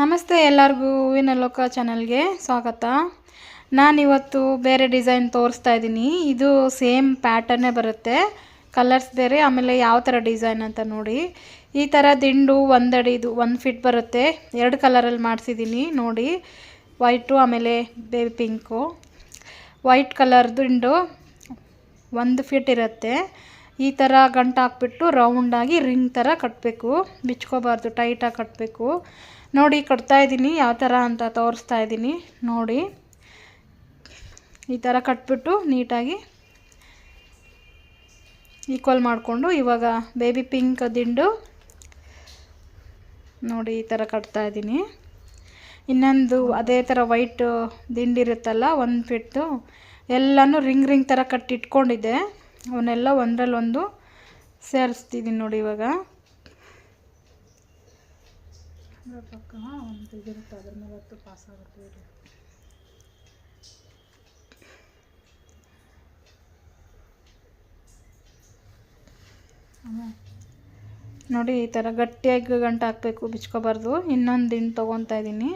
ನಮಸ್ತೆ ಎಲ್ಲರಿಗೂ ಹೂವಿನ ಲೋಕ ಚಾನಲ್ಗೆ ಸ್ವಾಗತ. ನಾನಿವತ್ತು ಬೇರೆ ಡಿಸೈನ್ ತೋರಿಸ್ತಾ ಇದ್ದೀನಿ. ಇದು ಸೇಮ್ ಪ್ಯಾಟರ್ನೇ ಬರುತ್ತೆ. ಕಲರ್ಸ್ ಬೇರೆ, ಆಮೇಲೆ ಯಾವ ಥರ ಡಿಸೈನ್ ಅಂತ ನೋಡಿ. ಈ ಥರ ದಿಂಡು ಒಂದಡಿದು ಒಂದು ಫಿಟ್ ಬರುತ್ತೆ. ಎರಡು ಕಲರಲ್ಲಿ ಮಾಡಿಸಿದ್ದೀನಿ ನೋಡಿ. ವೈಟು, ಆಮೇಲೆ ಬೇಬಿ ಪಿಂಕು. ವೈಟ್ ಕಲರ್ ದಿಂಡು ಒಂದು ಫಿಟ್ ಇರುತ್ತೆ. ಈ ಥರ ಗಂಟು ಹಾಕ್ಬಿಟ್ಟು ರೌಂಡಾಗಿ ರಿಂಗ್ ಥರ ಕಟ್ಟಬೇಕು ಬಿಚ್ಕೋಬಾರ್ದು, ಟೈಟಾಗಿ ಕಟ್ಟಬೇಕು ನೋಡಿ ಕಟ್ತಾ ಇದ್ದೀನಿ. ಯಾವ ಥರ ಅಂತ ತೋರಿಸ್ತಾ ಇದ್ದೀನಿ. ನೋಡಿ. ಈ ಥರ ಕಟ್ಬಿಟ್ಟು ನೀಟಾಗಿ ಈಕ್ವಲ್ ಮಾಡಿಕೊಂಡು ಇವಾಗ ಬೇಬಿ ಪಿಂಕ್ ದಿಂಡು ನೋಡಿ ಈ ಥರ ಕಟ್ತಾ ಇದ್ದೀನಿ. ಇನ್ನೊಂದು ಅದೇ ಥರ ವೈಟ್ ದಿಂಡಿರುತ್ತಲ್ಲ ಒಂದು ಫಿಟ್ಟು ಎಲ್ಲನೂ ರಿಂಗ್ ರಿಂಗ್ ಥರ ಕಟ್ಟಿಟ್ಕೊಂಡಿದ್ದೆ. ಅವನ್ನೆಲ್ಲ ಒಂದರಲ್ಲೊಂದು ಸೇರಿಸ್ತಿದ್ದೀನಿ ನೋಡಿ ಇವಾಗ. ಪಕ್ಕ ಒಂದು ಇದಿರುತ್ತೆ ಅದ್ರ ಮೇಲೆ ಹತ್ತು ಪಾಸ್ ಆಗುತ್ತೆ ಇದು. ನೋಡಿ, ಈ ಥರ ಗಟ್ಟಿಯಾಗಿ ಗಂಟು ಹಾಕಬೇಕು, ಬಿಚ್ಕೋಬಾರ್ದು. ಇನ್ನೊಂದು ದಿನ ತೊಗೊತಾ ಇದ್ದೀನಿ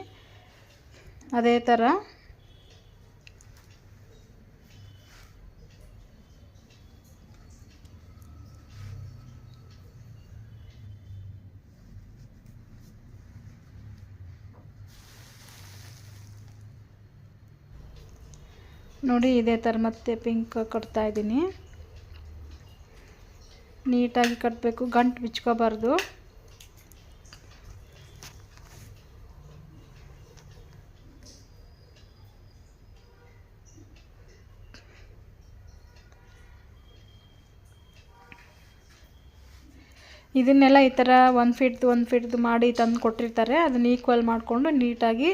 ಅದೇ ಥರ ನೋಡಿ ಇದೇ ಥರ ಮತ್ತೆ ಪಿಂಕ್ ಕಟ್ತಾ ಇದ್ದೀನಿ. ನೀಟಾಗಿ ಕಟ್ಟಬೇಕು ಗಂಟು ಬಿಚ್ಕೋಬಾರ್ದು. ಇದನ್ನೆಲ್ಲ ಈ ಥರ ಒಂದು ಫೀಟ್ದು ಒಂದು ಫೀಟ್ದು ಮಾಡಿ ತಂದು ಕೊಟ್ಟಿರ್ತಾರೆ. ಅದನ್ನ ಈಕ್ವಲ್ ಮಾಡಿಕೊಂಡು ನೀಟಾಗಿ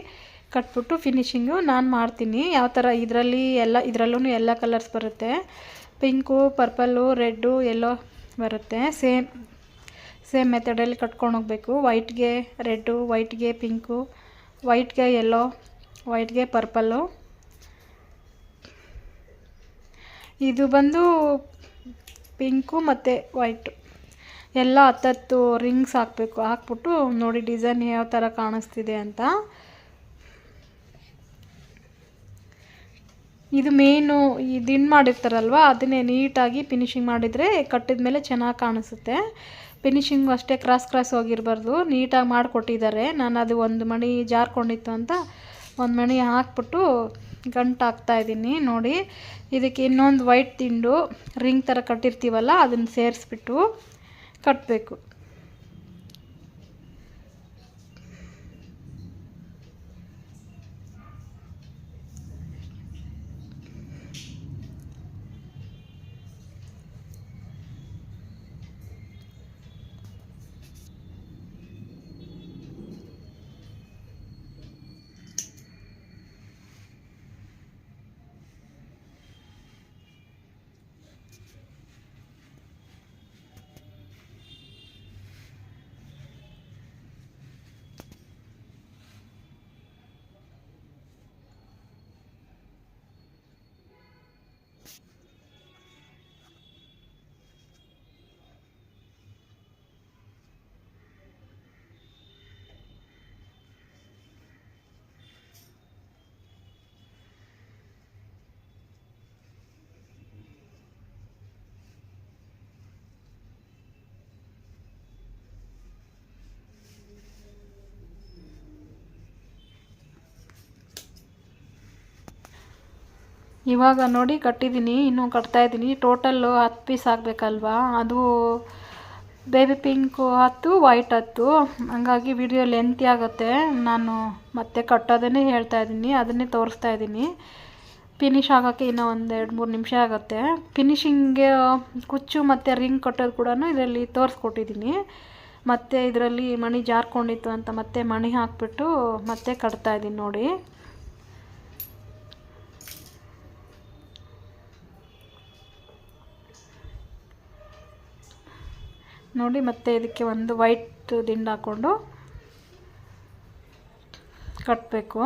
ಕಟ್ಬಿಟ್ಟು ಫಿನಿಶಿಂಗು ನಾನು ಮಾಡ್ತೀನಿ. ಯಾವ ಥರ ಇದರಲ್ಲಿ ಎಲ್ಲ ಇದರಲ್ಲೂ ಎಲ್ಲ ಕಲರ್ಸ್ ಬರುತ್ತೆ. ಪಿಂಕು ಪರ್ಪಲ್ಲು ರೆಡ್ಡು ಎಲ್ಲೋ ಬರುತ್ತೆ. ಸೇಮ್ ಸೇಮ್ ಮೆಥಡಲ್ಲಿ ಕಟ್ಕೊಂಡು ಹೋಗಬೇಕು. ವೈಟ್ಗೆ ರೆಡ್ಡು ವೈಟ್ಗೆ ಪಿಂಕು ವೈಟ್ಗೆ ಎಲ್ಲೋ ವೈಟ್ಗೆ ಪರ್ಪಲ್ಲು ಇದು ಬಂದು ಪಿಂಕು ಮತ್ತು ವೈಟು ಎಲ್ಲ ಹತ್ತತ್ತು ರಿಂಗ್ಸ್ ಹಾಕಬೇಕು. ಹಾಕ್ಬಿಟ್ಟು ನೋಡಿ ಡಿಸೈನ್ ಯಾವ ಥರ ಕಾಣಿಸ್ತಿದೆ ಅಂತ. ಇದು ಮೇನು ಇದನ್ನ ಮಾಡಿರ್ತಾರಲ್ವ, ಅದನ್ನೇ ನೀಟಾಗಿ ಫಿನಿಶಿಂಗ್ ಮಾಡಿದರೆ ಕಟ್ಟಿದ ಮೇಲೆ ಚೆನ್ನಾಗಿ ಕಾಣಿಸುತ್ತೆ. ಫಿನಿಶಿಂಗು ಅಷ್ಟೇ ಕ್ರಾಸ್ ಕ್ರಾಸ್ ಹೋಗಿರಬಾರ್ದು, ನೀಟಾಗಿ ಮಾಡಿಕೊಟ್ಟಿದ್ದಾರೆ. ನಾನು ಅದು ಒಂದು ಮಣಿ ಜಾರ್ಕೊಂಡಿತ್ತು ಅಂತ ಒಂದು ಮಣಿ ಹಾಕ್ಬಿಟ್ಟು ಗಂಟು ಹಾಕ್ತಾ ಇದ್ದೀನಿ, ನೋಡಿ. ಇದಕ್ಕೆ ಇನ್ನೊಂದು ವೈಟ್ ತಿಂಡು ರಿಂಗ್ ಥರ ಕಟ್ಟಿರ್ತೀವಲ್ಲ, ಅದನ್ನು ಸೇರಿಸ್ಬಿಟ್ಟು ಕಟ್ಟಬೇಕು ಇವಾಗ ನೋಡಿ ಕಟ್ಟಿದ್ದೀನಿ, ಇನ್ನೂ ಕಟ್ತಾ ಇದ್ದೀನಿ. ಟೋಟಲ್ಲು ಹತ್ತು ಪೀಸ್ ಆಗಬೇಕಲ್ವಾ? ಅದು ಬೇಬಿ ಪಿಂಕು ಹತ್ತು ವೈಟ್ ಹತ್ತು. ಹಂಗಾಗಿ ವಿಡಿಯೋ ಲೆಂತಿ ಆಗುತ್ತೆ. ನಾನು ಮತ್ತೆ ಕಟ್ಟೋದನ್ನೇ ಹೇಳ್ತಾ ಇದ್ದೀನಿ, ಅದನ್ನೇ ತೋರಿಸ್ತಾ ಇದ್ದೀನಿ. ಫಿನಿಶ್ ಆಗೋಕ್ಕೆ ಇನ್ನೂ ಒಂದು ಎರಡು ಮೂರು ನಿಮಿಷ ಆಗುತ್ತೆ. ಫಿನಿಶಿಂಗ್ಗೆ ಕುಚ್ಚು ಮತ್ತು ರಿಂಗ್ ಕಟ್ಟೋದು ಕೂಡ ಇದರಲ್ಲಿ ತೋರಿಸ್ಕೊಟ್ಟಿದ್ದೀನಿ. ಮತ್ತು ಇದರಲ್ಲಿ ಮಣಿ ಜಾರ್ಕೊಂಡಿತ್ತು ಅಂತ ಮತ್ತೆ ಮಣಿ ಹಾಕಿಬಿಟ್ಟು ಮತ್ತೆ ಕಟ್ತಾ ಇದ್ದೀನಿ ನೋಡಿ. ನೋಡಿ, ಮತ್ತೆ ಇದಕ್ಕೆ ಒಂದು ವೈಟ್ ದಿಂಡು ಹಾಕ್ಕೊಂಡು ಕಟ್ಟಬೇಕು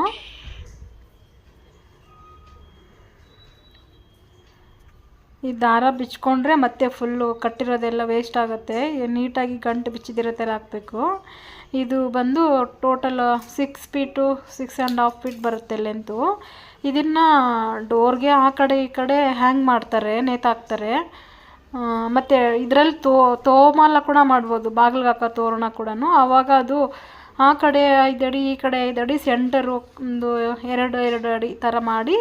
ಈ ದಾರ ಬಿಚ್ಕೊಂಡ್ರೆ ಮತ್ತೆ ಫುಲ್ಲು ಕಟ್ಟಿರೋದೆಲ್ಲ ವೇಸ್ಟ್ ಆಗುತ್ತೆ. ನೀಟಾಗಿ ಗಂಟು ಬಿಚ್ಚಿದಿರೋ ಥರ ಹಾಕಬೇಕು. ಇದು ಬಂದು total six feet six and half feet ಬರುತ್ತೆ ಲೆಂತು ಇದನ್ನು ಡೋರ್ಗೆ ಆ ಕಡೆ ಈ ಕಡೆ ಹ್ಯಾಂಗ್ ಮಾಡ್ತಾರೆ, ನೇತಾಕ್ತಾರೆ. ಮತ್ತು ಇದರಲ್ಲಿ ತೋ, ತೋಮಾಲ ಕೂಡ ಮಾಡ್ಬೋದು ಬಾಗಿಲ್ಗೆ ಹಾಕೋ ತೋರಣ ಕೂಡ ಆವಾಗ ಅದು ಆ ಕಡೆ ಐದು ಅಡಿ ಈ ಕಡೆ ಐದು ಅಡಿ ಸೆಂಟರು ಒಂದು ಎರಡು ಎರಡು ಅಡಿ ಥರ ಮಾಡಿ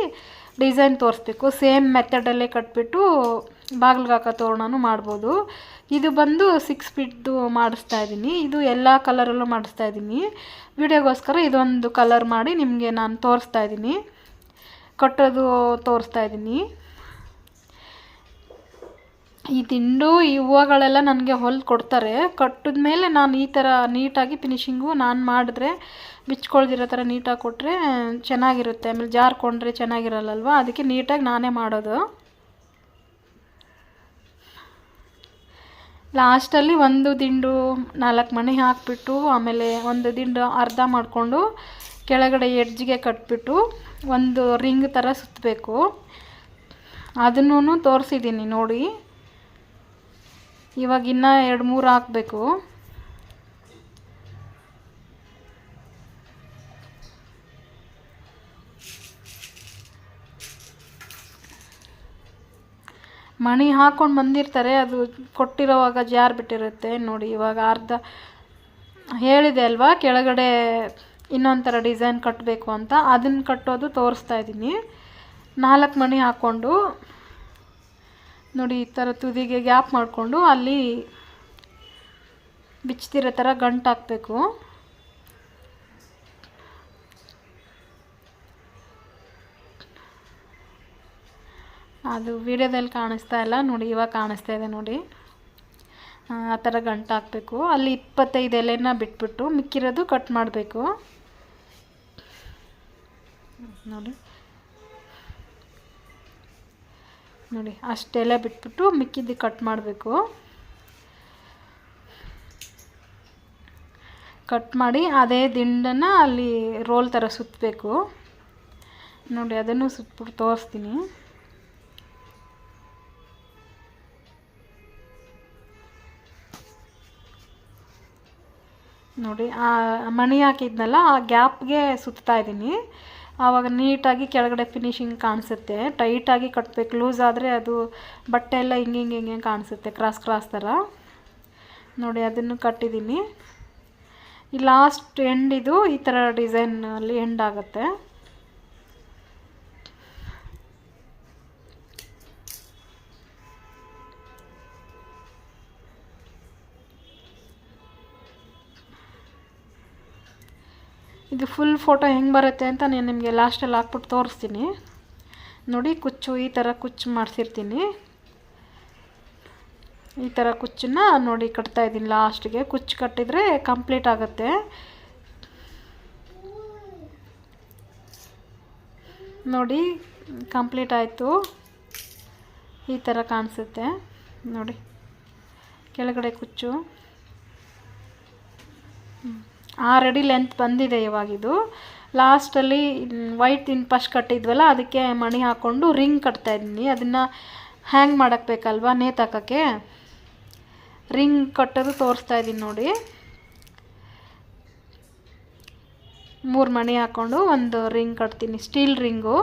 ಡಿಸೈನ್ ತೋರಿಸ್ಬೇಕು. ಸೇಮ್ ಮೆಥಡಲ್ಲೇ ಕಟ್ಬಿಟ್ಟು ಬಾಗಿಲ್ಗೆ ಹಾಕೋ ತೋರಣನೂ ಮಾಡ್ಬೋದು. ಇದು ಬಂದು ಸಿಕ್ಸ್ ಫೀಟ್ದು ಮಾಡಿಸ್ತಾ ಇದ್ದೀನಿ. ಇದು ಎಲ್ಲ ಕಲರಲ್ಲೂ ಮಾಡಿಸ್ತಾ ಇದ್ದೀನಿ. ವಿಡಿಯೋಗೋಸ್ಕರ ಇದೊಂದು ಕಲರ್ ಮಾಡಿ ನಿಮಗೆ ನಾನು ತೋರಿಸ್ತಾ ಇದ್ದೀನಿ. ಕಟ್ಟೋದು ತೋರಿಸ್ತಾ ಇದ್ದೀನಿ. ಈ ದಿಂಡು ಈ ಹೂವುಗಳೆಲ್ಲ ನನಗೆ ಹೊಲ್ದು ಕೊಡ್ತಾರೆ. ಕಟ್ಟಿದ ಮೇಲೆ ನಾನು ಈ ಥರ ನೀಟಾಗಿ ಫಿನಿಶಿಂಗು ನಾನು ಮಾಡಿದ್ರೆ ಬಿಚ್ಕೊಳ್ದಿರೋ ಥರ ನೀಟಾಗಿ ಕೊಟ್ಟರೆ ಚೆನ್ನಾಗಿರುತ್ತೆ. ಆಮೇಲೆ ಜಾರ್ಕೊಂಡ್ರೆ ಚೆನ್ನಾಗಿರಲ್ಲಲ್ವ? ಅದಕ್ಕೆ ನೀಟಾಗಿ ನಾನೇ ಮಾಡೋದು. ಲಾಸ್ಟಲ್ಲಿ ಒಂದು ದಿಂಡು ನಾಲ್ಕು ಮಣಿ ಹಾಕಿಬಿಟ್ಟು, ಆಮೇಲೆ ಒಂದು ದಿಂಡು ಅರ್ಧ ಮಾಡಿಕೊಂಡು ಕೆಳಗಡೆ ಎಡ್ಜ್ಗೆ ಕಟ್ಬಿಟ್ಟು ಒಂದು ರಿಂಗ್ ಥರ ಸುತ್ತಬೇಕು ಅದನ್ನು ತೋರಿಸಿದ್ದೀನಿ ನೋಡಿ. ಇವಾಗ ಇನ್ನು ಎರಡು ಮೂರು ಹಾಕಬೇಕು. ಮಣಿ ಹಾಕ್ಕೊಂಡು ಬಂದಿರ್ತಾರೆ, ಅದು ಕೊಟ್ಟಿರೋವಾಗ ಜಾರ್ ಬಿಟ್ಟಿರುತ್ತೆ. ನೋಡಿ, ಇವಾಗ ಅರ್ಧ ಹೇಳಿದೆ ಅಲ್ವಾ? ಕೆಳಗಡೆ ಇನ್ನೊಂಥರ ಥರ ಡಿಸೈನ್ ಕಟ್ಟಬೇಕು ಅಂತ. ಅದನ್ನು ಕಟ್ಟೋದು ತೋರಿಸ್ತಾ ಇದ್ದೀನಿ. ನಾಲ್ಕು ಮಣಿ ಹಾಕ್ಕೊಂಡು ನೋಡಿ, ಈ ಥರ ತುದಿಗೆ ಗ್ಯಾಪ್ ಮಾಡಿಕೊಂಡು ಅಲ್ಲಿ ಬಿಚ್ತಿರೋ ಥರ ಗಂಟು ಹಾಕಬೇಕು. ಅದು ವಿಡಿಯೋದಲ್ಲಿ ಕಾಣಿಸ್ತಾ ಇಲ್ಲ, ನೋಡಿ, ಇವಾಗ ಕಾಣಿಸ್ತಾ ಇದೆ ನೋಡಿ. ಆ ಥರ ಗಂಟು ಹಾಕಬೇಕು. ಅಲ್ಲಿ ಇಪ್ಪತ್ತೈದು ಎಲೆನ ಬಿಟ್ಬಿಟ್ಟು ಮಿಕ್ಕಿರೋದು ಕಟ್ ಮಾಡಬೇಕು. ನೋಡಿ. ನೋಡಿ, ಅಷ್ಟೆಲ್ಲ ಬಿಟ್ಬಿಟ್ಟು ಮಿಕ್ಕಿದ್ದು ಕಟ್ ಮಾಡಬೇಕು. ಕಟ್ ಮಾಡಿ ಅದೇ ದಿಂಡನ್ನು ಅಲ್ಲಿ ರೋಲ್ ಥರ ಸುತ್ತಬೇಕು ನೋಡಿ, ಅದನ್ನು ಸುತ್ತಬಿಟ್ಟು ತೋರಿಸ್ತೀನಿ. ನೋಡಿ, ಆ ಮಣಿ ಹಾಕಿದ್ನಲ್ಲ, ಆ ಗ್ಯಾಪ್ಗೆ ಸುತ್ತಾ ಇದ್ದೀನಿ. ಆವಾಗ ನೀಟಾಗಿ ಕೆಳಗಡೆ ಫಿನಿಶಿಂಗ್ ಕಾಣಿಸುತ್ತೆ. ಟೈಟಾಗಿ ಕಟ್ಟಬೇಕು ಲೂಸ್ ಆದರೆ ಅದು ಬಟ್ಟೆ ಎಲ್ಲ ಹಿಂಗೆ ಹಿಂಗೆ ಹಿಂಗೆ ಕಾಣಿಸುತ್ತೆ. ಕ್ರಾಸ್ ಕ್ರಾಸ್ ಥರ ನೋಡಿ, ಅದನ್ನು ಕಟ್ಟಿದ್ದೀನಿ. ಈ ಲಾಸ್ಟ್ ಎಂಡ್ ಇದು ಈ ಥರ ಡಿಸೈನಲ್ಲಿ ಎಂಡ್ ಆಗುತ್ತೆ. ಇದು ಫುಲ್ ಫೋಟೋ ಹೆಂಗೆ ಬರುತ್ತೆ ಅಂತ ನಾನು ನಿಮಗೆ ಲಾಸ್ಟಲ್ಲಿ ಹಾಕ್ಬಿಟ್ಟು ತೋರಿಸ್ತೀನಿ. ನೋಡಿ, ಕುಚ್ಚು, ಈ ಥರ ಕುಚ್ಚು ಮಾಡಿಸಿರ್ತೀನಿ. ಈ ಥರ ಕುಚ್ಚನ್ನ ನೋಡಿ ಕಟ್ತಾ ಇದ್ದೀನಿ ಲಾಸ್ಟ್ಗೆ ಕುಚ್ಚು ಕಟ್ಟಿದರೆ ಕಂಪ್ಲೀಟ್ ಆಗುತ್ತೆ. ನೋಡಿ ಕಂಪ್ಲೀಟ್ ಆಯಿತು. ಈ ಥರ ಕಾಣಿಸುತ್ತೆ. ನೋಡಿ, ಕೆಳಗಡೆ ಕುಚ್ಚು. ಆರು ಅಡಿ ಲೆಂತ್ ಬಂದಿದೆ ಇವಾಗಿದು. ಲಾಸ್ಟಲ್ಲಿ ವೈಟ್ ಇನ್ ಫಸ್ಟ್ ಕಟ್ಟಿದ್ವಲ್ಲ, ಅದಕ್ಕೆ ಮಣಿ ಹಾಕ್ಕೊಂಡು ರಿಂಗ್ ಕಟ್ತಾ ಇದ್ದೀನಿ ಅದನ್ನು ಹ್ಯಾಂಗ್ ಮಾಡೋಕ್ಕೆ ಬೇಕಲ್ವಾ ನೇತಾಕೋಕ್ಕೆ ರಿಂಗ್ ಕಟ್ಟೋದು ತೋರಿಸ್ತಾ ಇದ್ದೀನಿ ನೋಡಿ. ಮೂರು ಮಣಿ ಹಾಕ್ಕೊಂಡು ಒಂದು ರಿಂಗ್ ಕಟ್ತೀನಿ ಸ್ಟೀಲ್ ರಿಂಗು